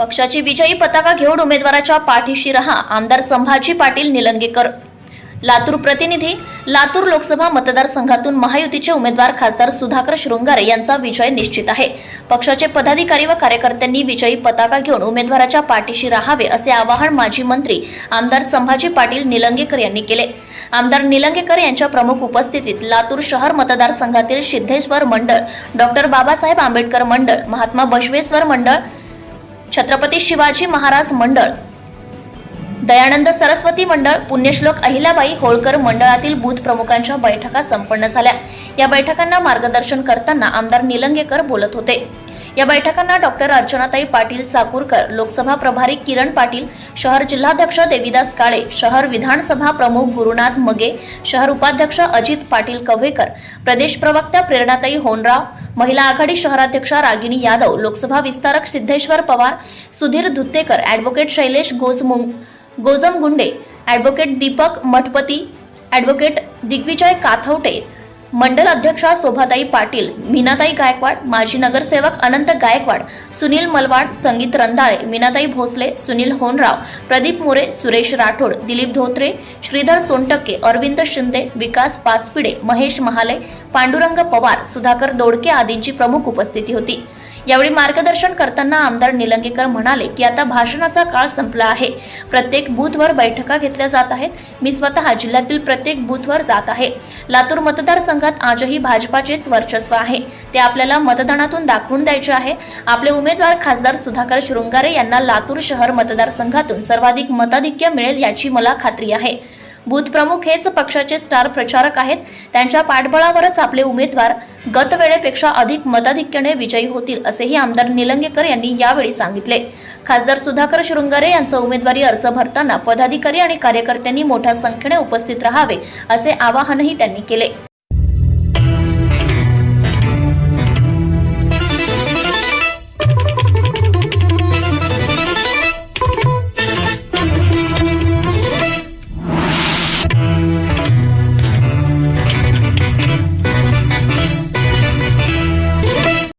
पक्षाची विजयी पताका घेऊन उमेदवाराच्या पाठीशी रहा आमदार संभाजी पाटील निलंगेकर. लातूर प्रतिनिधी लातूर लोकसभा मतदारसंघातून महायुतीचे उमेदवार खासदार सुधाकर शृंगारे यांचा विजय निश्चित आहे. पक्षाचे पदाधिकारी व कार्यकर्त्यांनी विजयी पताका घेऊन उमेदवाराच्या पाठीशी राहावे असे आवाहन माजी मंत्री आमदार संभाजी पाटील निलंगेकर यांनी केले. आमदार निलंगेकर यांच्या प्रमुख उपस्थितीत लातूर शहर मतदारसंघातील सिद्धेश्वर मंडळ डॉक्टर बाबासाहेब आंबेडकर मंडळ महात्मा बसवेश्वर मंडळ छत्रपती शिवाजी महाराज मंडळ. दयानंद सरस्वती मंडळ पुण्यश्लोक अहिल्याबाई होळकर मंडळातील बूथ प्रमुखांच्या बैठका संपन्न झाल्या. या बैठकांना मार्गदर्शन करताना आमदार निलंगेकर बोलत होते. या बैठकांना डॉक्टर अर्चनाताई पाटील चाकूरकर लोकसभा प्रभारी किरण पाटील शहर जिल्हाध्यक्ष देविदास काळे शहर विधानसभा प्रमुख गुरुनाथ मगे शहर उपाध्यक्ष अजित पाटील कव्हेकर प्रदेश प्रवक्त्या प्रेरणाताई होनराव महिला आघाडी शहराध्यक्षा रागिणी यादव लोकसभा विस्तारक Siddheshwar Pawar Sudhir Dhuttekar advocate Shailesh गोजमुंग Gojamgunde advocate Deepak Mathpati advocate Digvijay काथवटे मंडल अध्यक्षा शोभाताई पाटील मीनाताई गायकवाड माजी नगरसेवक अनंत गायकवाड सुनील मलवाड संगीत रंधाळे मीनाताई भोसले सुनील होनराव प्रदीप मोरे सुरेश राठोड दिलीप धोत्रे श्रीधर सोनटक्के अरविंद शिंदे विकास पासपिडे महेश महाले पांडुरंग पवार सुधाकर दोडके आदींची प्रमुख उपस्थिती होती. यावेळी मार्गदर्शन करताना आमदार निलंगेकर म्हणाले की आता भाषणाचा काळ संपला आहे. प्रत्येक बूथवर बैठका घेतल्या जात आहेत. मी स्वतः जिल्ह्यातील प्रत्येक बूथवर जात आहे. लातूर मतदारसंघात आजही भाजपाचेच वर्चस्व आहे. ते आपल्याला मतदानातून दाखवून द्यायचे आहे. आपले उमेदवार खासदार सुधाकर शृंगारे यांना लातूर शहर मतदारसंघातून सर्वाधिक मताधिक्य मिळेल याची मला खात्री आहे. प्रमुख हेच पक्षाचे स्टार प्रचारक आहेत. त्यांच्या पाठबळावरच आपले उमेदवार गतवेळेपेक्षा अधिक मताधिक्याने विजयी होतील असेही आमदार निलंगेकर यांनी यावेळी सांगितले. खासदार सुधाकर शृंगारे यांचा उमेदवारी अर्ज भरताना पदाधिकारी आणि कार्यकर्त्यांनी मोठ्या संख्येने उपस्थित राहावे असे आवाहनही त्यांनी केले.